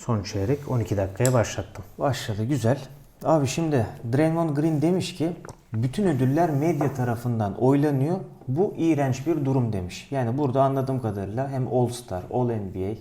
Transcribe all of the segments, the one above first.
Son çeyrek 12 dakikaya başlattım. Başladı güzel. Abi şimdi Draymond Green demiş ki bütün ödüller medya tarafından oylanıyor. Bu iğrenç bir durum demiş. Yani burada anladığım kadarıyla hem All Star, All NBA,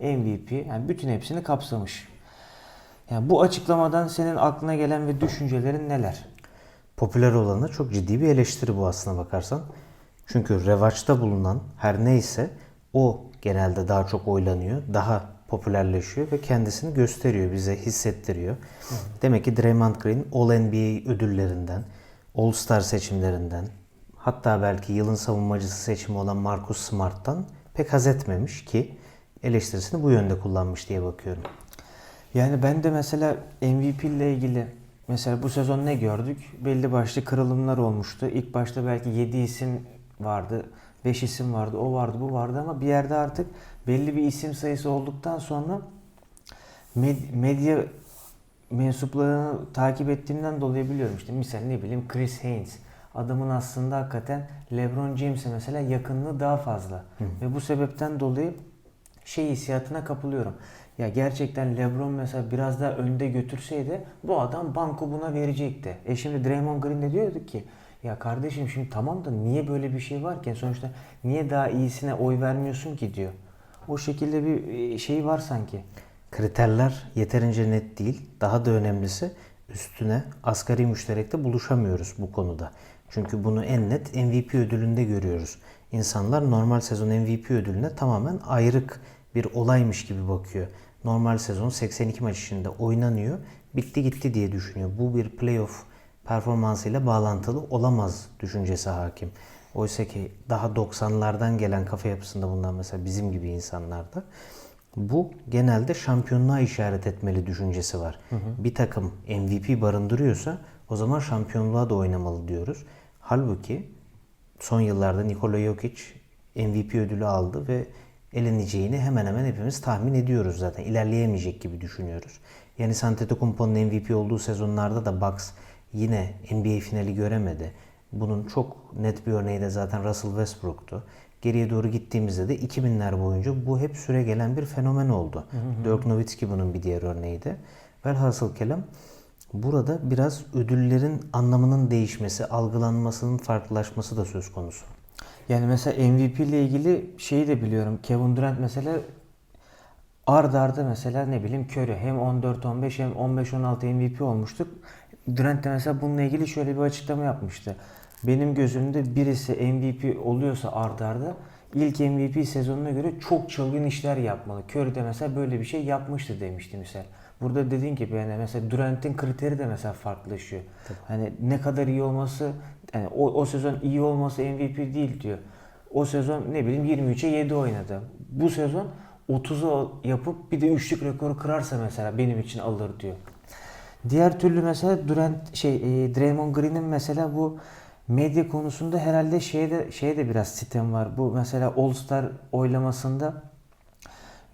MVP yani bütün hepsini kapsamış. Yani bu açıklamadan senin aklına gelen ve düşüncelerin neler? Popüler olanı çok ciddi bir eleştiri bu aslına bakarsan. Çünkü revaçta bulunan her neyse o genelde daha çok oylanıyor, daha popülerleşiyor ve kendisini gösteriyor, bize hissettiriyor. Demek ki Draymond Green All NBA ödüllerinden, All Star seçimlerinden, hatta belki yılın savunmacısı seçimi olan Marcus Smart'tan pek haz etmemiş ki eleştirisini bu yönde kullanmış diye bakıyorum. Yani ben de mesela MVP ile ilgili mesela bu sezon ne gördük? Belli başlı kırılımlar olmuştu. İlk başta belki 7 isim vardı, 5 isim vardı, o vardı, bu vardı ama bir yerde artık belli bir isim sayısı olduktan sonra med- medya mensuplarını takip ettiğimden dolayı biliyorum işte misal ne bileyim Chris Haynes adamın aslında hakikaten LeBron James'e mesela yakınlığı daha fazla ve bu sebepten dolayı şey hissiyatına kapılıyorum. Ya gerçekten LeBron mesela biraz daha önde götürseydi bu adam banko buna verecekti. E şimdi Draymond Green de diyordu ki ya kardeşim şimdi tamam da niye böyle bir şey varken sonuçta niye daha iyisine oy vermiyorsun ki diyor. O şekilde bir e, şey var sanki. Kriterler yeterince net değil. Daha da önemlisi üstüne asgari müşterekte buluşamıyoruz bu konuda. Çünkü bunu en net MVP ödülünde görüyoruz. İnsanlar normal sezon MVP ödülüne tamamen ayrık bir olaymış gibi bakıyor. Normal sezon 82 maç içinde oynanıyor, bitti gitti diye düşünüyor. Bu bir playoff performansıyla bağlantılı olamaz düşüncesi hakim. Oysa ki daha 90'lardan gelen kafa yapısında bunlar mesela bizim gibi insanlarda bu genelde şampiyonluğa işaret etmeli düşüncesi var. Bir takım MVP barındırıyorsa o zaman şampiyonluğa da oynamalı diyoruz. Halbuki son yıllarda Nikola Jokic MVP ödülü aldı ve eleneceğini hemen hemen hepimiz tahmin ediyoruz zaten. İlerleyemeyecek gibi düşünüyoruz. Yani Antetokounmpo'nun MVP olduğu sezonlarda da Bucks yine NBA finali göremedi. Bunun çok net bir örneği de zaten Russell Westbrook'tu. Geriye doğru gittiğimizde de 2000'ler boyunca bu hep süre gelen bir fenomen oldu. Dirk Nowitzki bunun bir diğer örneğiydi. Velhasıl kelam burada biraz ödüllerin anlamının değişmesi, algılanmasının farklılaşması da söz konusu. Yani mesela MVP ile ilgili şeyi de biliyorum. Kevin Durant mesela ard arda mesela ne bileyim Curry hem 14-15 hem 15-16 MVP olmuştuk. Durant de mesela bununla ilgili şöyle bir açıklama yapmıştı. Benim gözümde birisi MVP oluyorsa ard arda ilk MVP sezonuna göre çok çılgın işler yapmalı. Curry de mesela böyle bir şey yapmıştı demişti misal. Burada dediğin gibi yani mesela Durant'in kriteri de mesela farklılaşıyor. Hani ne kadar iyi olması yani o, o sezon iyi olması MVP değil diyor. O sezon ne bileyim 23'e 7 oynadı. Bu sezon 30'u yapıp bir de üçlük rekoru kırarsa mesela benim için alır diyor. Diğer türlü mesela Durant şey e, Draymond Green'in mesela bu medya konusunda herhalde şeye de şeye de biraz sitem var. Bu mesela All Star oylamasında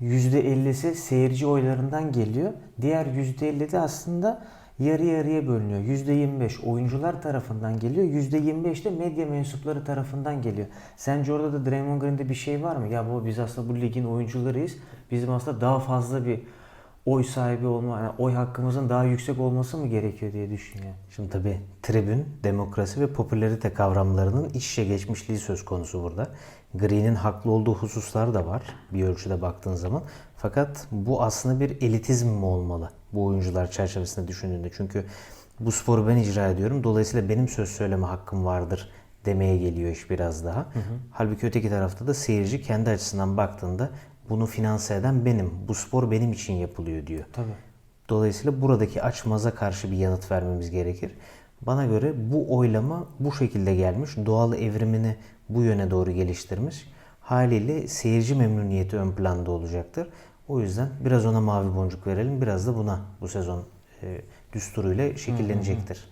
%50'si seyirci oylarından geliyor. Diğer %50 de aslında yarı yarıya bölünüyor. %25 oyuncular tarafından geliyor. %25 de medya mensupları tarafından geliyor. Sence orada da Draymond Green'de bir şey var mı? Ya bu biz aslında bu ligin oyuncularıyız. Bizim aslında daha fazla bir oy sahibi olma, yani oy hakkımızın daha yüksek olması mı gerekiyor diye düşünüyor. Şimdi tabii tribün, demokrasi ve popülerite kavramlarının iç içe geçmişliği söz konusu burada. Green'in haklı olduğu hususlar da var bir ölçüde baktığın zaman. Fakat bu aslında bir elitizm mi olmalı bu oyuncular çerçevesinde düşündüğünde? Çünkü bu sporu ben icra ediyorum. Dolayısıyla benim söz söyleme hakkım vardır demeye geliyor iş biraz daha. Halbuki öteki tarafta da seyirci kendi açısından baktığında bunu finanse eden benim. Bu spor benim için yapılıyor diyor. Tabii. Dolayısıyla buradaki açmaza karşı bir yanıt vermemiz gerekir. Bana göre bu oylama bu şekilde gelmiş. Doğal evrimini bu yöne doğru geliştirmiş. Haliyle seyirci memnuniyeti ön planda olacaktır. O yüzden biraz ona mavi boncuk verelim, biraz da buna bu sezon e, düsturuyla şekillenecektir.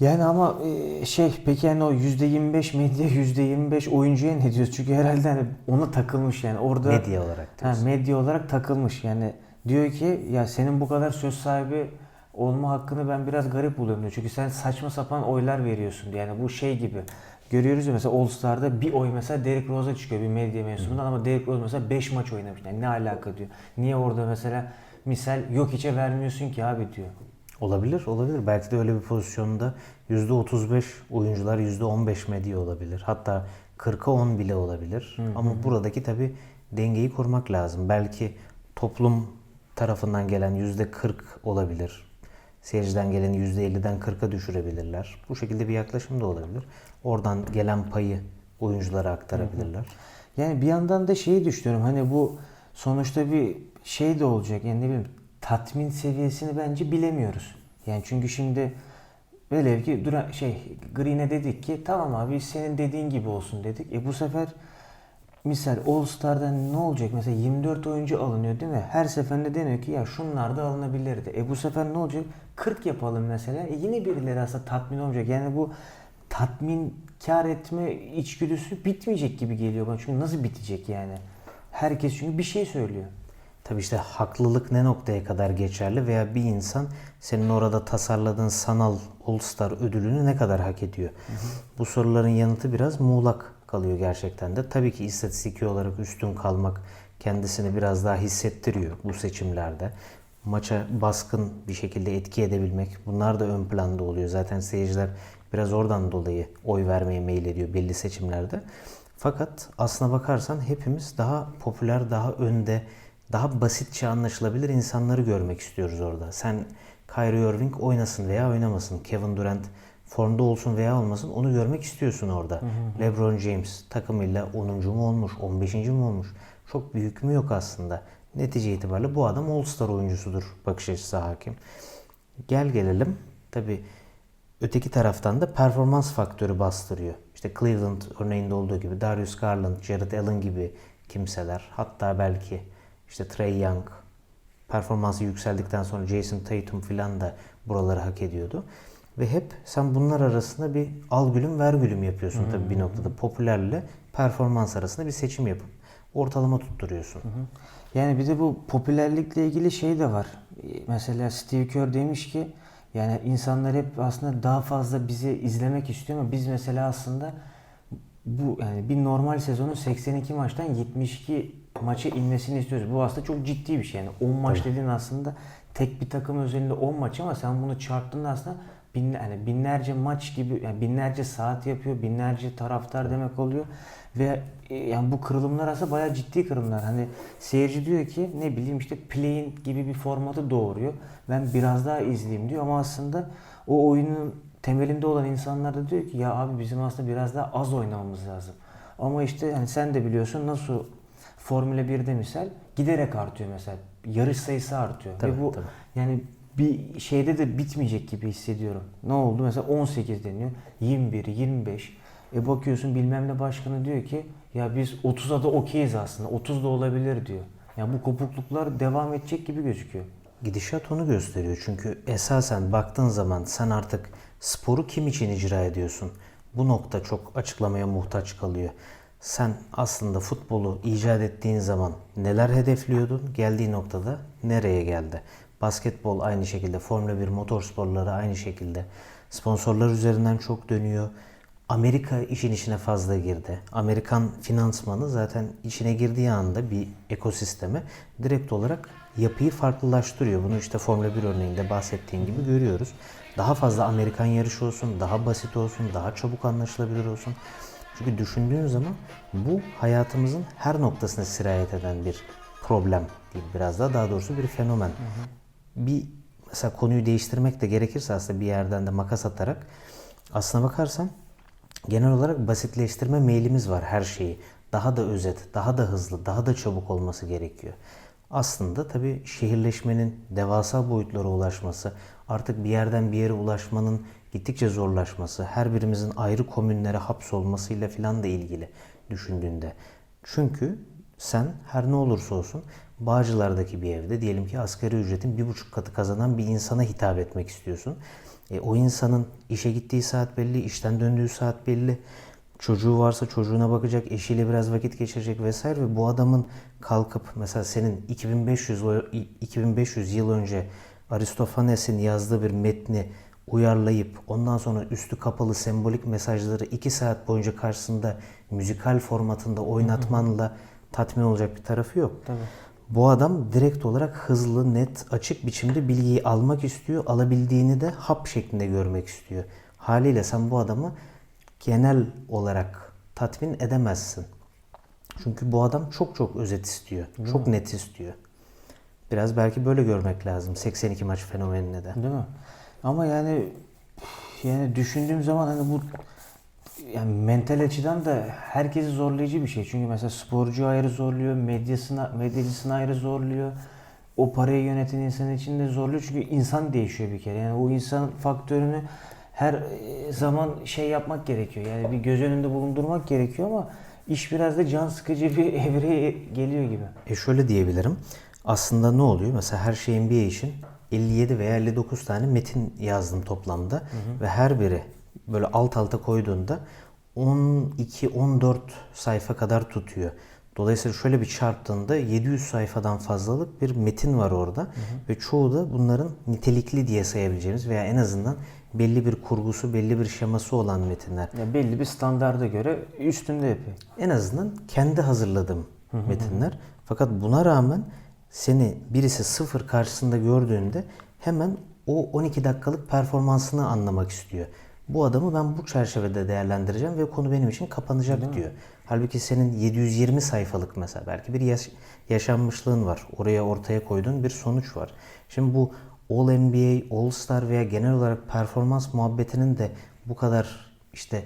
Yani ama e, şey peki yani o %25 medya %25 oyuncuya ne diyoruz? Çünkü herhalde hani ona takılmış yani orada Medya olarak ha, medya olarak takılmış yani diyor ki ya senin bu kadar söz sahibi olma hakkını ben biraz garip buluyorum diyor. Çünkü sen saçma sapan oylar veriyorsun diyor. Yani bu şey gibi. Görüyoruz ya mesela All Star'da bir oy mesela Derrick Rose'a çıkıyor bir medya mensubundan ama Derrick Rose mesela 5 maç oynamış. Yani ne alaka diyor. Niye orada mesela misal yok içe vermiyorsun ki abi diyor. Olabilir, olabilir. Belki de öyle bir pozisyonda %35 oyuncular %15 medya olabilir. Hatta 40'a 10 bile olabilir. Ama buradaki tabi dengeyi kurmak lazım. Belki toplum tarafından gelen %40 olabilir. Seyirciden geleni %50'den 40'a düşürebilirler. Bu şekilde bir yaklaşım da olabilir. Oradan gelen payı oyunculara aktarabilirler. Yani bir yandan da şeyi düşünüyorum hani bu sonuçta bir şey de olacak yani ne bileyim tatmin seviyesini bence bilemiyoruz. Yani çünkü şimdi velev ki Dura, şey Green'e dedik ki tamam abi senin dediğin gibi olsun dedik. E bu sefer misal All Star'dan ne olacak? Mesela 24 oyuncu alınıyor değil mi? Her seferinde deniyor ki ya şunlar da alınabilirdi. E bu sefer ne olacak? 40 yapalım mesela. E yine birileri aslında tatmin olmayacak. Yani bu tatmin kar etme içgüdüsü bitmeyecek gibi geliyor bana. Çünkü nasıl bitecek yani? Herkes çünkü bir şey söylüyor. Tabii işte haklılık ne noktaya kadar geçerli veya bir insan senin orada tasarladığın sanal All Star ödülünü ne kadar hak ediyor? Bu soruların yanıtı biraz muğlak kalıyor gerçekten de. Tabii ki istatistiki olarak üstün kalmak kendisini biraz daha hissettiriyor bu seçimlerde. Maça baskın bir şekilde etki edebilmek bunlar da ön planda oluyor. Zaten seyirciler biraz oradan dolayı oy vermeye meyil belli seçimlerde. Fakat aslına bakarsan hepimiz daha popüler, daha önde, daha basitçe anlaşılabilir insanları görmek istiyoruz orada. Sen Kyrie Irving oynasın veya oynamasın, Kevin Durant formda olsun veya olmasın onu görmek istiyorsun orada. LeBron James takımıyla 10. mu olmuş, 15. mi olmuş? Çok bir hükmü yok aslında. Netice itibariyle bu adam All-Star oyuncusudur bakış açısı hakim. Gel gelelim. Tabi öteki taraftan da performans faktörü bastırıyor. İşte Cleveland örneğinde olduğu gibi Darius Garland, Jared Allen gibi kimseler hatta belki işte Trey Young performansı yükseldikten sonra Jason Tatum filan da buraları hak ediyordu. Ve hep sen bunlar arasında bir al gülüm ver gülüm yapıyorsun tabii bir noktada. Popülerle performans arasında bir seçim yapıp ortalama tutturuyorsun. Yani bir de bu popülerlikle ilgili şey de var. Mesela Steve Kerr demiş ki yani insanlar hep aslında daha fazla bizi izlemek istiyor ama biz mesela aslında bu yani bir normal sezonun 82 maçtan 72 maça inmesini istiyoruz. Bu aslında çok ciddi bir şey. Yani 10 maç dediğin aslında tek bir takım özelinde 10 maç ama sen bunu çarptığında aslında bin, yani binlerce maç gibi yani binlerce saat yapıyor, binlerce taraftar demek oluyor ve e, yani bu kırılımlar aslında bayağı ciddi kırılımlar. Hani seyirci diyor ki ne bileyim işte play'in gibi bir formatı doğuruyor. Ben biraz daha izleyeyim diyor ama aslında o oyunun temelinde olan insanlar da diyor ki ya abi bizim aslında biraz daha az oynamamız lazım. Ama işte yani sen de biliyorsun nasıl Formula 1'de misal giderek artıyor mesela. Yarış sayısı artıyor. Tabii, Ve bu tabii. yani bir şeyde de bitmeyecek gibi hissediyorum. Ne oldu? Mesela 18 deniyor. 21, 25. E bakıyorsun bilmem ne başkanı diyor ki ya biz 30'a da okeyiz aslında. 30 da olabilir diyor. Yani bu kopukluklar devam edecek gibi gözüküyor. Gidişat onu gösteriyor. Çünkü esasen baktığın zaman sen artık sporu kim için icra ediyorsun? Bu nokta çok açıklamaya muhtaç kalıyor. Sen aslında futbolu icat ettiğin zaman neler hedefliyordun? Geldiği noktada nereye geldi? Basketbol aynı şekilde, Formula 1 motorsporları aynı şekilde. Sponsorlar üzerinden çok dönüyor. Amerika işin içine fazla girdi. Amerikan finansmanı zaten içine girdiği anda bir ekosisteme direkt olarak yapıyı farklılaştırıyor. Bunu işte Formula 1 örneğinde bahsettiğin gibi görüyoruz. Daha fazla Amerikan yarışı olsun, daha basit olsun, daha çabuk anlaşılabilir olsun. Çünkü düşündüğün zaman bu hayatımızın her noktasına sirayet eden bir problem değil biraz daha daha doğrusu bir fenomen. Bir mesela konuyu değiştirmek de gerekirse aslında bir yerden de makas atarak aslına bakarsan genel olarak basitleştirme meylimiz var her şeyi. Daha da özet, daha da hızlı, daha da çabuk olması gerekiyor. Aslında tabii şehirleşmenin devasa boyutlara ulaşması, artık bir yerden bir yere ulaşmanın gittikçe zorlaşması, her birimizin ayrı komünlere hapsolmasıyla filan da ilgili düşündüğünde. Çünkü sen her ne olursa olsun Bağcılar'daki bir evde diyelim ki asgari ücretin bir buçuk katı kazanan bir insana hitap etmek istiyorsun. E, o insanın işe gittiği saat belli, işten döndüğü saat belli. Çocuğu varsa çocuğuna bakacak, eşiyle biraz vakit geçirecek vesaire ve bu adamın kalkıp mesela senin 2500 o- 2500 yıl önce Aristofanes'in yazdığı bir metni uyarlayıp ondan sonra üstü kapalı sembolik mesajları 2 saat boyunca karşısında müzikal formatında oynatmanla tatmin olacak bir tarafı yok. Tabii. Bu adam direkt olarak hızlı, net, açık biçimde bilgiyi almak istiyor. Alabildiğini de hap şeklinde görmek istiyor. Haliyle sen bu adamı genel olarak tatmin edemezsin. Çünkü bu adam çok çok özet istiyor. çok net istiyor. Biraz belki böyle görmek lazım 82 maç fenomenine de. Değil mi? Ama yani yani düşündüğüm zaman hani bu yani mental açıdan da herkesi zorlayıcı bir şey. Çünkü mesela sporcu ayrı zorluyor, medyasına, medyacısını ayrı zorluyor. O parayı yöneten insan için de zorluyor. Çünkü insan değişiyor bir kere. Yani o insan faktörünü her e, zaman şey yapmak gerekiyor. Yani bir göz önünde bulundurmak gerekiyor ama iş biraz da can sıkıcı bir evreye geliyor gibi. E şöyle diyebilirim. Aslında ne oluyor? Mesela her şey NBA için 57 veya 59 tane metin yazdım toplamda. Ve her biri böyle alt alta koyduğunda 12-14 sayfa kadar tutuyor. Dolayısıyla şöyle bir çarptığında 700 sayfadan fazlalık bir metin var orada. Ve çoğu da bunların nitelikli diye sayabileceğimiz veya en azından belli bir kurgusu, belli bir şeması olan metinler. Ya belli bir standarda göre üstünde yapıyor. En azından kendi hazırladığım metinler. Fakat buna rağmen seni birisi sıfır karşısında gördüğünde hemen o 12 dakikalık performansını anlamak istiyor. Bu adamı ben bu çerçevede değerlendireceğim ve konu benim için kapanacak diyor. Halbuki senin 720 sayfalık mesela belki bir yaş- yaşanmışlığın var. Oraya ortaya koyduğun bir sonuç var. Şimdi bu All NBA, All Star veya genel olarak performans muhabbetinin de bu kadar işte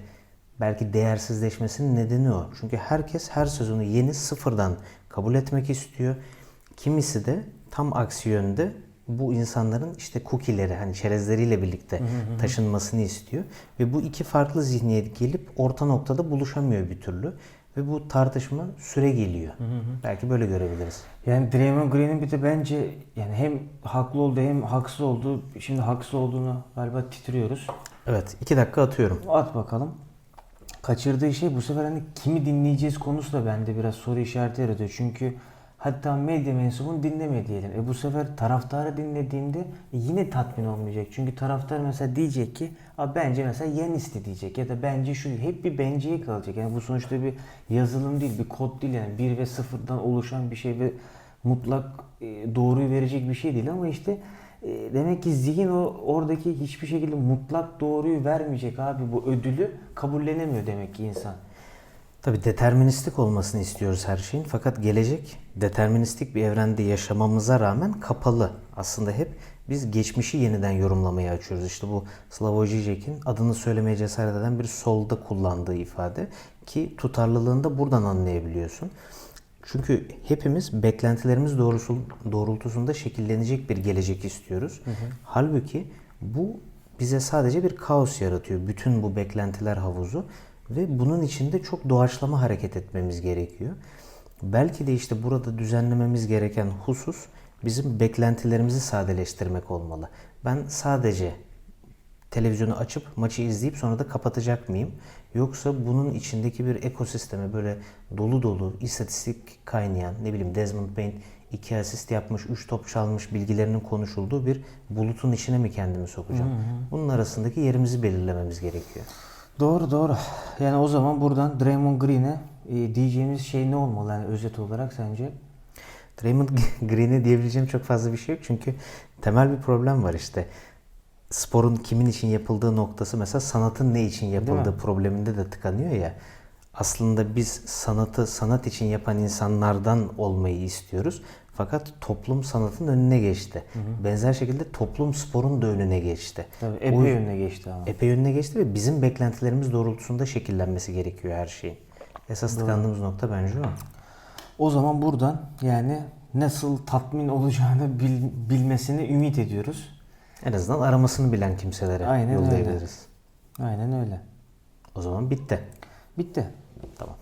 belki değersizleşmesinin nedeni o. Çünkü herkes her sezonu yeni sıfırdan kabul etmek istiyor. Kimisi de tam aksi yönde bu insanların işte cookie'leri hani çerezleriyle birlikte taşınmasını istiyor. Ve bu iki farklı zihniyet gelip orta noktada buluşamıyor bir türlü. Ve bu tartışma süre geliyor. Belki böyle görebiliriz. Yani Draymond Green'in bir de bence yani hem haklı olduğu hem haksız olduğu şimdi haksız olduğunu galiba titriyoruz. Evet iki dakika atıyorum. At bakalım. Kaçırdığı şey bu sefer hani kimi dinleyeceğiz konusu da bende biraz soru işareti yaratıyor. Çünkü hatta medya mensubunu dinleme diyelim. E bu sefer taraftarı dinlediğinde yine tatmin olmayacak. Çünkü taraftar mesela diyecek ki Abi bence mesela Yanis'ti diyecek ya da bence şu hep bir benceye kalacak. Yani bu sonuçta bir yazılım değil, bir kod değil yani bir ve sıfırdan oluşan bir şey ve mutlak e, doğruyu verecek bir şey değil ama işte e, demek ki zihin o oradaki hiçbir şekilde mutlak doğruyu vermeyecek abi bu ödülü kabullenemiyor demek ki insan. Tabi deterministik olmasını istiyoruz her şeyin fakat gelecek deterministik bir evrende yaşamamıza rağmen kapalı. Aslında hep biz geçmişi yeniden yorumlamaya açıyoruz. İşte bu Slavoj Žižek'in adını söylemeye cesaret eden bir solda kullandığı ifade ki tutarlılığını da buradan anlayabiliyorsun. Çünkü hepimiz beklentilerimiz doğrusu, doğrultusunda şekillenecek bir gelecek istiyoruz. Halbuki bu bize sadece bir kaos yaratıyor. Bütün bu beklentiler havuzu ve bunun içinde çok doğaçlama hareket etmemiz gerekiyor. Belki de işte burada düzenlememiz gereken husus bizim beklentilerimizi sadeleştirmek olmalı. Ben sadece televizyonu açıp maçı izleyip sonra da kapatacak mıyım? Yoksa bunun içindeki bir ekosisteme böyle dolu dolu istatistik kaynayan ne bileyim Desmond Bain 2 asist yapmış, 3 top çalmış bilgilerinin konuşulduğu bir bulutun içine mi kendimi sokacağım? Bunun arasındaki yerimizi belirlememiz gerekiyor. Doğru doğru. Yani o zaman buradan Draymond Green'e e, diyeceğimiz şey ne olmalı yani özet olarak sence? Draymond Green'e diyebileceğim çok fazla bir şey yok çünkü temel bir problem var işte. Sporun kimin için yapıldığı noktası mesela sanatın ne için yapıldığı probleminde de tıkanıyor ya. Aslında biz sanatı sanat için yapan insanlardan olmayı istiyoruz. Fakat toplum sanatın önüne geçti. Benzer şekilde toplum sporun da önüne geçti. Tabii O- epey önüne geçti ama. epey önüne geçti ve bizim beklentilerimiz doğrultusunda şekillenmesi gerekiyor her şeyin. Esas tıkandığımız nokta bence o. O zaman buradan yani nasıl tatmin olacağını bil- bilmesini ümit ediyoruz. En azından aramasını bilen kimselere Aynen öyle. yollayabiliriz. Aynen öyle. O zaman bitti. Bitti. Tamam.